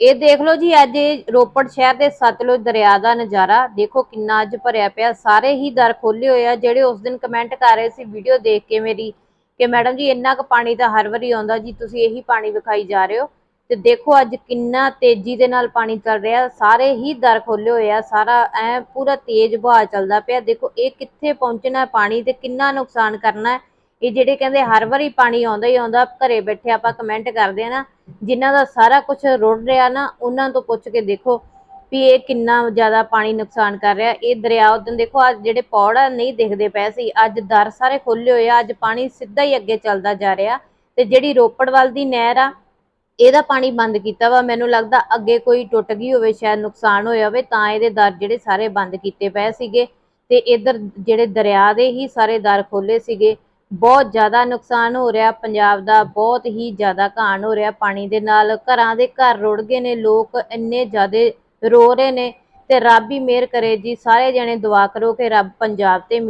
ਇਹ ਦੇਖ ਲਓ ਜੀ, ਅੱਜ ਇਹ ਰੋਪੜ ਸ਼ਹਿਰ ਦੇ ਸਤਲੁਜ ਦਰਿਆ ਦਾ ਨਜ਼ਾਰਾ। ਦੇਖੋ ਕਿੰਨਾ ਅੱਜ ਭਰਿਆ ਪਿਆ। ਸਾਰੇ ਹੀ ਦਰ ਖੋਲੇ ਹੋਏ ਆ। ਜਿਹੜੇ ਉਸ ਦਿਨ ਕਮੈਂਟ ਕਰ ਰਹੇ ਸੀ ਵੀਡੀਓ ਦੇਖ ਕੇ ਮੇਰੀ ਕਿ ਮੈਡਮ ਜੀ, ਇੰਨਾ ਕੁ ਪਾਣੀ ਤਾਂ ਹਰ ਵਾਰੀ ਆਉਂਦਾ ਜੀ, ਤੁਸੀਂ ਇਹੀ ਪਾਣੀ ਵਿਖਾਈ ਜਾ ਰਹੇ ਹੋ। ਤੇ ਦੇਖੋ ਅੱਜ ਕਿੰਨਾ ਤੇਜ਼ੀ ਦੇ ਨਾਲ ਪਾਣੀ ਚੱਲ ਰਿਹਾ। ਸਾਰੇ ਹੀ ਦਰ ਖੋਲੇ ਹੋਏ ਆ। ਸਾਰਾ ਐ ਪੂਰਾ ਤੇਜ਼ ਵਹਾਅ ਚੱਲਦਾ ਪਿਆ। ਦੇਖੋ ਇਹ ਕਿੱਥੇ ਪਹੁੰਚਣਾ ਪਾਣੀ ਤੇ ਕਿੰਨਾ ਨੁਕਸਾਨ ਕਰਨਾ ਹੈ। ਇਹ ਜਿਹੜੇ ਕਹਿੰਦੇ ਹਰ ਵਾਰੀ ਪਾਣੀ ਆਉਂਦਾ ਹੀ ਆਉਂਦਾ, ਘਰੇ ਬੈਠੇ ਆਪਾਂ ਕਮੈਂਟ ਕਰਦੇ ਆ ਨਾ, ਜਿਨ੍ਹਾਂ ਦਾ ਸਾਰਾ ਕੁਝ ਰੁੜ ਰਿਹਾ ਨਾ, ਉਹਨਾਂ ਤੋਂ ਪੁੱਛ ਕੇ ਦੇਖੋ ਵੀ ਇਹ ਕਿੰਨਾ ਜ਼ਿਆਦਾ ਪਾਣੀ ਨੁਕਸਾਨ ਕਰ ਰਿਹਾ। ਇਹ ਦਰਿਆ ਉਦੋਂ ਦੇਖੋ ਅੱਜ ਜਿਹੜੇ ਪੌੜ ਆ, ਨਹੀਂ ਦਿਖਦੇ ਪਏ ਸੀ। ਅੱਜ ਦਰ ਸਾਰੇ ਖੁੱਲੇ ਹੋਏ ਆ, ਅੱਜ ਪਾਣੀ ਸਿੱਧਾ ਹੀ ਅੱਗੇ ਚੱਲਦਾ ਜਾ ਰਿਹਾ। ਤੇ ਜਿਹੜੀ ਰੋਪੜ ਵੱਲ ਦੀ ਨਹਿਰ ਆ, ਇਹਦਾ ਪਾਣੀ ਬੰਦ ਕੀਤਾ ਵਾ। ਮੈਨੂੰ ਲੱਗਦਾ ਅੱਗੇ ਕੋਈ ਟੁੱਟ ਗਈ ਹੋਵੇ, ਸ਼ਾਇਦ ਨੁਕਸਾਨ ਹੋਇਆ ਹੋਵੇ, ਤਾਂ ਇਹਦੇ ਦਰ ਜਿਹੜੇ ਸਾਰੇ ਬੰਦ ਕੀਤੇ ਪਏ ਸੀਗੇ। ਤੇ ਇਧਰ ਜਿਹੜੇ ਦਰਿਆ ਦੇ ਹੀ ਸਾਰੇ ਦਰ ਖੋਲੇ ਸੀਗੇ। ਬਹੁਤ ਜ਼ਿਆਦਾ ਨੁਕਸਾਨ ਹੋ ਰਿਹਾ। ਪੰਜਾਬ ਦਾ ਬਹੁਤ ਹੀ ਜ਼ਿਆਦਾ ਘਾਣ ਹੋ ਰਿਹਾ ਪਾਣੀ ਦੇ ਨਾਲ। ਘਰਾਂ ਦੇ ਘਰ ਰੁੜ ਗਏ ਨੇ, ਲੋਕ ਇੰਨੇ ਜ਼ਿਆਦੇ ਰੋ ਰਹੇ ਨੇ ਤੇ ਰੱਬ ਹੀ ਮਿਹਰ ਕਰੇ ਜੀ। ਸਾਰੇ ਜਣੇ ਦੁਆ ਕਰੋ ਕਿ ਰੱਬ ਪੰਜਾਬ ਤੇ